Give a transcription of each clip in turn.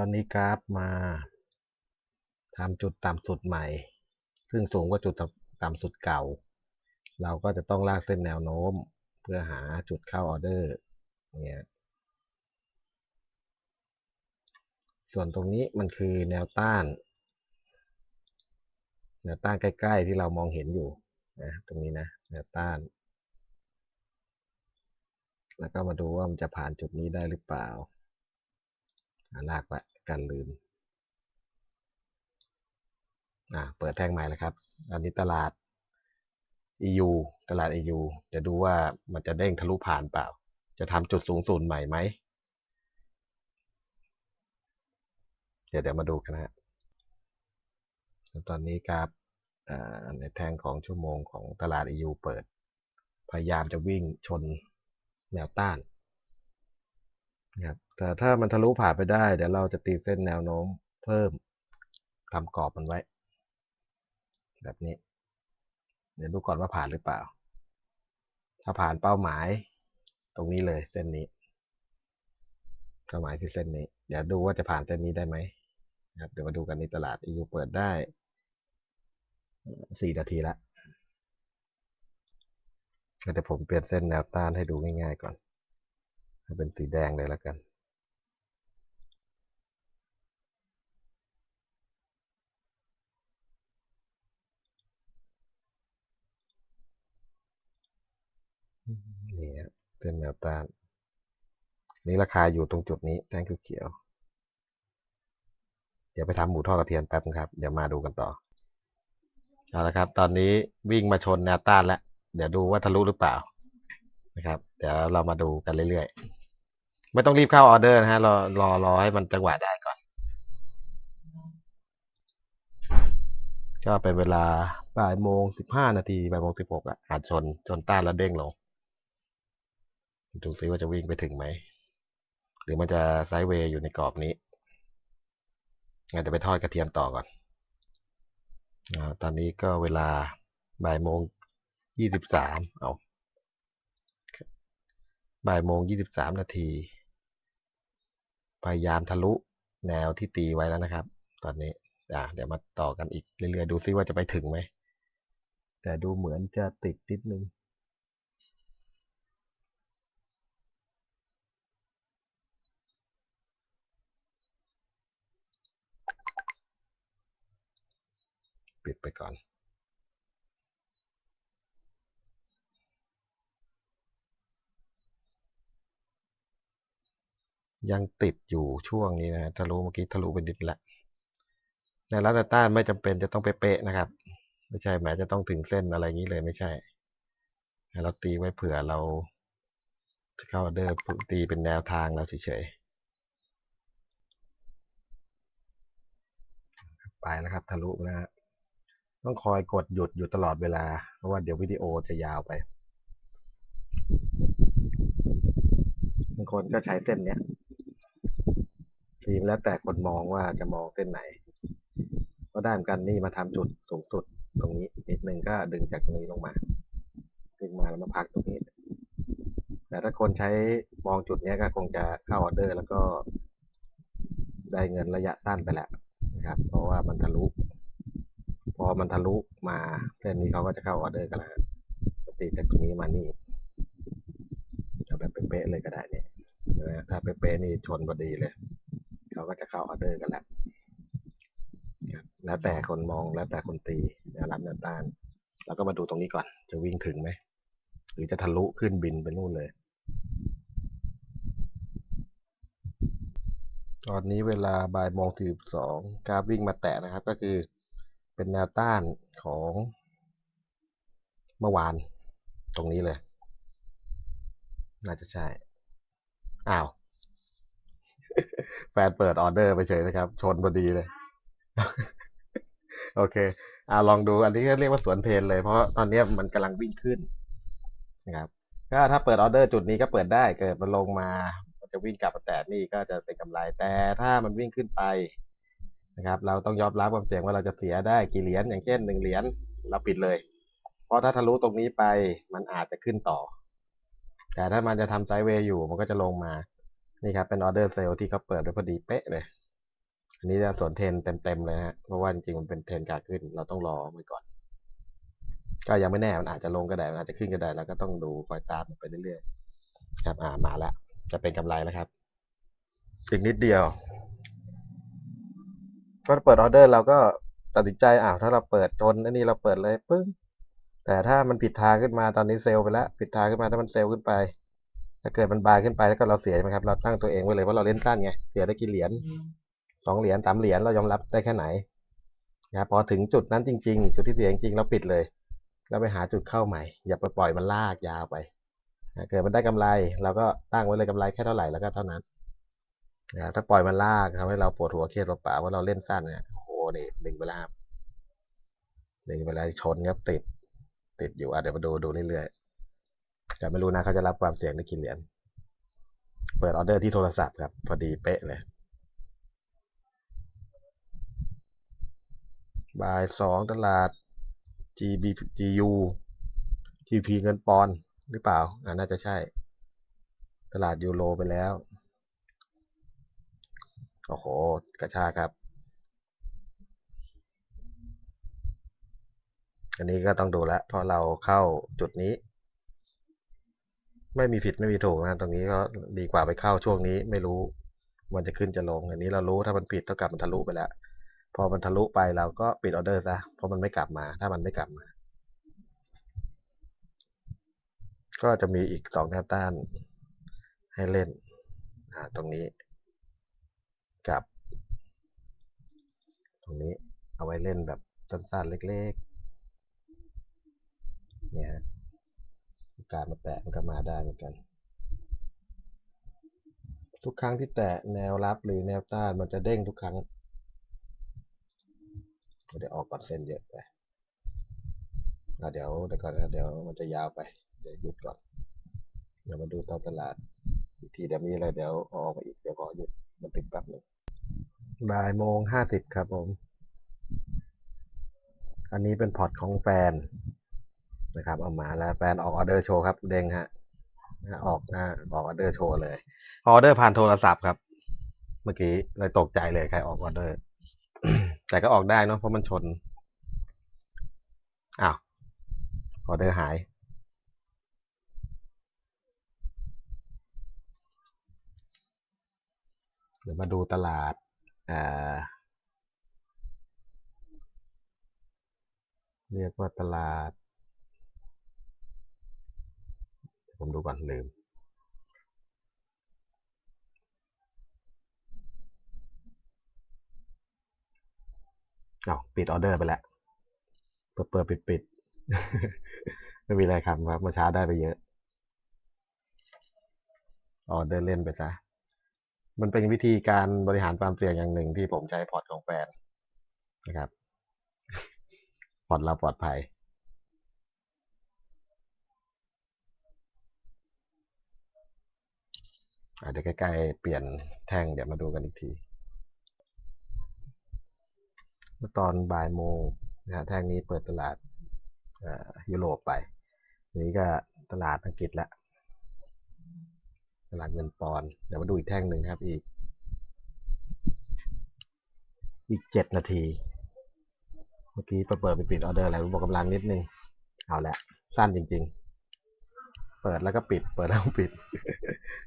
ตอนนี้กราฟมาทำจุดต่ำสุดใหม่ ซึ่งสูงกว่าจุดต่ำสุดเก่า เราก็จะต้องลากเส้นแนวโน้ม เพื่อหาจุดเข้าออเดอร์เนี่ยส่วนตรงนี้มันคือแนวต้าน แนวต้านใกล้ ๆ ที่เรามองเห็นอยู่นะตรงนี้นะแนวต้าน แล้วก็มาดูว่ามันจะผ่านจุดนี้ได้หรือเปล่า ลากไปกันลืมอ่าเปิดแท่งใหม่แล้วครับ อันนี้ตลาด EU ตลาด EU เดี๋ยวดูว่ามันจะเด้งทะลุผ่านเปล่า จะทำจุดสูงสุดใหม่ไหม เดี๋ยวเดี๋ยวมาดูกันนะฮะตอนนี้ครับในแท่งของชั่วโมงของตลาด EU เปิด พยายามจะวิ่งชนแนวต้าน นะครับแต่ถ้ามันทะลุผ่านไปได้เดี๋ยวเราจะตีเส้นแนวโน้มเพิ่มทำกรอบมันไว้ แบบนี้ เดี๋ยวดูก่อนว่าผ่านหรือเปล่า ถ้าผ่านเป้าหมาย ตรงนี้เลยเส้นนี้เป้าหมายที่เส้นนี้ เดี๋ยวดูว่าจะผ่านเส้นนี้ได้ไหมครับเดี๋ยวมาดูกันในตลาด EU เปิดได้สี่นาทีละเดี๋ยวผมเปลี่ยนเส้นแนวต้านให้ดูง่ายๆก่อน เป็นสีแดงเลยแล้วกัน นี่ครับเส้นแนวต้านนี่ราคาอยู่ตรงจุดนี้แท่งเขียวเดี๋ยวไปทำหมูทอดกระเทียมแป๊บครับ เดี๋ยวมาดูกันต่อเอาละครับ ตอนนี้วิ่งมาชนแนวต้านแล้ว เดี๋ยวดูว่าทะลุหรือเปล่านะครับ เดี๋ยวเรามาดูกันเรื่อยๆ ไม่ต้องรีบเข้าออเดอร์นะฮะรอรอรอให้มันจังหวะได้ก่อน ก็เป็นเวลาบ่ายโมงสิบห้านาทีบ่ายโมงสิบหกอะอาจชนชนต้านแล้วเด้งลงดูซิว่าจะวิ่งไปถึงไหม หรือมันจะไซด์เวย์อยู่ในกรอบนี้งั้นเดี๋ยวไปทอดกระเทียมต่อก่อนอตอนนี้ก็เวลาบ่ายโมงยี่สิบสามเอาบ่ายโมงยี่สิบสามนาที พยายามทะลุแนวที่ตีไว้แล้วนะครับ ตอนนี้อะเดี๋ยวมาต่อกันอีกเรื่อยๆดูซิว่าจะไปถึงไหม แต่ดูเหมือนจะติดนิดนึงปิดไปก่อน ยังติดอยู่ช่วงนี้นะทะลุเมื่อกี้ทะลุไปนิดละในรัตต้านไม่จำเป็นจะต้องเป๊ะๆนะครับ ไม่ใช่แม้จะต้องถึงเส้นอะไรงี้เลยไม่ใช่ เราตีไว้เผื่อเราเข้าเดอร์ตีเป็นแนวทางเราเฉยๆไปแล้วครับ ทะลุนะฮะต้องคอยกดหยุดอยู่ตลอดเวลา เพราะว่าเดี๋ยววิดีโอจะยาวไปบางคนก็ใช้เส้นเนี้ย ทีมแล้วแต่คนมองว่าจะมองเส้นไหน ก็ได้เหมือนกันนี่มาทำจุดสูงสุดตรงนี้นิดนึงก็ดึงจากตรงนี้ลงมา ดึงมาแล้วมาพักตรงนี้ แต่ถ้าคนใช้มองจุดนี้ก็คงจะเข้าออเดอร์ แล้วก็ได้เงินระยะสั้นไปแล้วนะครับ เพราะว่ามันทะลุ พอมันทะลุมาเส้นนี้เขาก็จะเข้าออเดอร์กันแล้วตีจากตรงนี้มานี่เอาแบบเป๊ะเลยก็ได้เนี่ยถ้าเป๊ะๆนี่ชนพอดีเลย เขาก็จะเข้าออเดอร์กันแล้วแล้วแต่คนมองแล้วแต่คนตีแนวรับแนวต้านแล้วก็มาดูตรงนี้ก่อน จะวิ่งถึงไหมหรือจะทะลุขึ้นบินไปนู่นเลย ตอนนี้เวลาบ่ายโมงสี่สองกราฟวิ่งมาแตะนะครับ ก็คือเป็นแนวต้านของเมื่อวาน ตรงนี้เลย น่าจะใช่ อ้าว แฟนเปิดออเดอร์ไปเฉยนะครับ ชนพอดีเลย โอเค อ่าลองดูอันนี้ก็เรียกว่าสวนเพนเลย เพราะตอนนี้มันกำลังวิ่งขึ้นนะครับก็ถ้าเปิดออเดอร์จุดนี้ก็เปิดได้เกิดมันลงมามันจะวิ่งกลับมาแตะนี่ก็จะเป็นกำไรแต่ถ้ามันวิ่งขึ้นไปนะครับ เราต้องยอมรับความเสี่ยงว่าเราจะเสียได้กี่เหรียญอย่างเช่นหนึ่งเหรียญเราปิดเลย เพราะถ้าทะลุตรงนี้ไปมันอาจจะขึ้นต่อ แต่ถ้ามันจะทำไซด์เวย์อยู่มันก็จะลงมา นี่ครับเป็นออเดอร์เซลที่เขาเปิดโดยพอดีเป๊ะเลย อันนี้จะสวนเทนเต็มๆเลยฮะ เพราะว่าจริงๆมันเป็นเทนการขึ้น เราต้องรอมันก่อน ก็ยังไม่แน่ มันอาจจะลงก็ได้ มันอาจจะขึ้นก็ได้แล้วก็ต้องดูคอยตามมันไปเรื่อยๆ ครับ อ่า มาแล้ว จะเป็นกำไรแล้วครับ อีกนิดเดียว ก็เปิดออเดอร์เราก็ตัดสินใจ อ้าว ถ้าเราเปิดจนอันนี้เราเปิดเลยปึ้ง แต่ถ้ามันผิดทางขึ้นมา ตอนนี้เซลล์ไปแล้ว ผิดทางขึ้นมา ถ้ามันเซลล์ขึ้นไป ถ้าเกิดมันบายขึ้นไปแล้วก็เราเสียใช่ไหมครับ เราตั้งตัวเองไว้เลยว่าเราเล่นสั้นไง เสียได้กี่เหรียญสองเหรียญสามเหรียญเรายอมรับได้แค่ไหนนะครับพอถึงจุดนั้นจริง ๆ จุดที่เสียจริงๆเราปิดเลยแล้วไปหาจุดเข้าใหม่ อย่าไปปล่อยมันลากยาวไปนะเกิดมันได้กำไร เราก็ตั้งไว้เลยกำไรแค่เท่าไหร่แล้วก็เท่านั้นนะถ้าปล่อยมันลากทำให้เราปวดหัวเครียดเปล่าว่าเราเล่นสั้นเนี่ยโอ้โหนี่ดึงไปแล้วครับดึงไปแล้วชนครับติด ติดอยู่อะเดี๋ยวมาดูดูเรื่อยๆ แต่ไม่รู้นะเขาจะรับความเสี่ยงได้กี่เหรียญเปิดออเดอร์ที่โทรศัพท์ครับ พอดีเป๊ะเลยบ่ายสองตลาด GB GU GP เงินปอนด์หรือเปล่าอ่าน่าจะใช่ ตลาดยูโรไปแล้ว โอ้โห กระชากครับ อันนี้ก็ต้องดูแล้วเพราะเราเข้าจุดนี้ ไม่มีผิดไม่มีถูกนะตรงนี้ก็ดีกว่าไปเข้าช่วงนี้ ไม่รู้ มันจะขึ้นจะลง อันนี้เรารู้ถ้ามันผิดเท่ากับมันทะลุไปแล้วพอมันทะลุไปเราก็ปิดออเดอร์ซะเพราะมันไม่กลับมา ถ้ามันไม่กลับมา ก็จะมีอีกสองแนวต้าน ให้เล่นตรงนี้ กับ ตรงนี้เอาไว้เล่นแบบสั้นๆเล็กๆ เนี่ย กาสมาแตะมันก็มาได้เหมือนกัน ทุกครั้งที่แตะแนวรับหรือแนวต้านมันจะเด้งทุกครั้งเดี๋ยวออกก่อนเส้นเยอะไปอะเดี๋ยวเดี๋ยวก่อนนะเดี๋ยวมันจะยาวไป เดี๋ยวหยุดก่อน เดี๋ยวมาดูตอนตลาด อีกทีเดี๋ยวมีอะไรเดี๋ยวออกมาอีกเดี๋ยวขอหยุดมันติดแป๊บหนึ่งบ่ายโมงห้าสิบครับผม อันนี้เป็นพอร์ตของแฟน นะครับ เอามาแล้วแฟนออกออเดอร์โชว์ครับเด้งฮะออกนะออกออเดอร์โชว์เลยออเดอร์ผ่านโทรศัพท์ครับ เมื่อกี้เลยตกใจเลยใครออกออเดอร์ แต่ก็ออกได้เนอะเพราะมันชนอ้าวออเดอร์หายเดี๋ยวมาดูตลาดอ่าเรียกว่าตลาด ผมดูก่อนลืมอ้าปิดออเดอร์ไปแล้ว เปิดเปิดปิดปิดไม่มีอะไรครับครับเมื่อเช้าได้ไปเยอะ ออเดอร์เล่นไปซะมันเป็นวิธีการบริหารความเสี่ยงอย่างหนึ่งที่ผมใช้พอร์ตของแฟนนะครับ พอร์ตเราปลอดภัย อะเดี๋ยวใกล้ๆเปลี่ยนแท่งเดี๋ยวมาดูกันอีกทีเมื่อตอนบ่ายโมงนะฮะแท่งนี้เปิดตลาดยุโรปไปนี้ก็ตลาดอังกฤษละตลาดเงินปอนด์เดี๋ยวมาดูอีกแท่งหนึ่งครับอีก อีกเจ็ดนาที เมื่อกี้เปิดเปิดไปปิดออเดอร์อะไรรู้บอกกำลังนิดนึง เอาละสั้นจริง ๆ เปิดแล้วก็ปิด เปิดแล้วปิด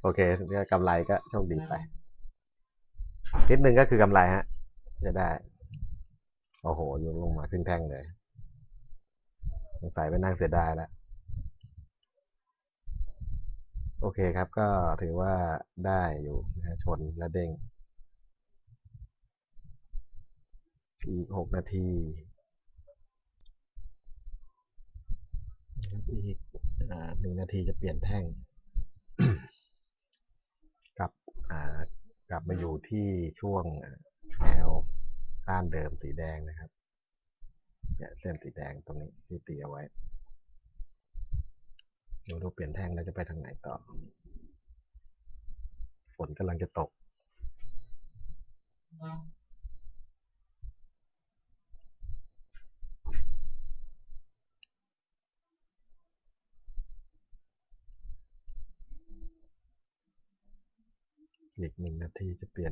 โอเคเนี่ยกำไรก็โชคดีไปนิดนึงก็คือกำไรฮะ จะได้ โอ้โหยกลงมาครึ่งแท่งเลยสงสัยไปนั่งเสียดายแล้วโอเคครับก็ถือว่าได้อยู่นะชนและเด้ง อีกหกนาทีอีก หนึ่งนาทีจะเปลี่ยนแท่ง กลับอ่ากลับมาอยู่ที่ช่วงแนวต้านเดิมสีแดงนะครับเนี่ยเส้นสีแดงตรงนี้ที่ตีเอาไว้เดี๋ยวดูเปลี่ยนแท่งแล้วจะไปทางไหนต่อ ฝนกำลังจะตก อีกหนึ่งนาทีจะเปลี่ยน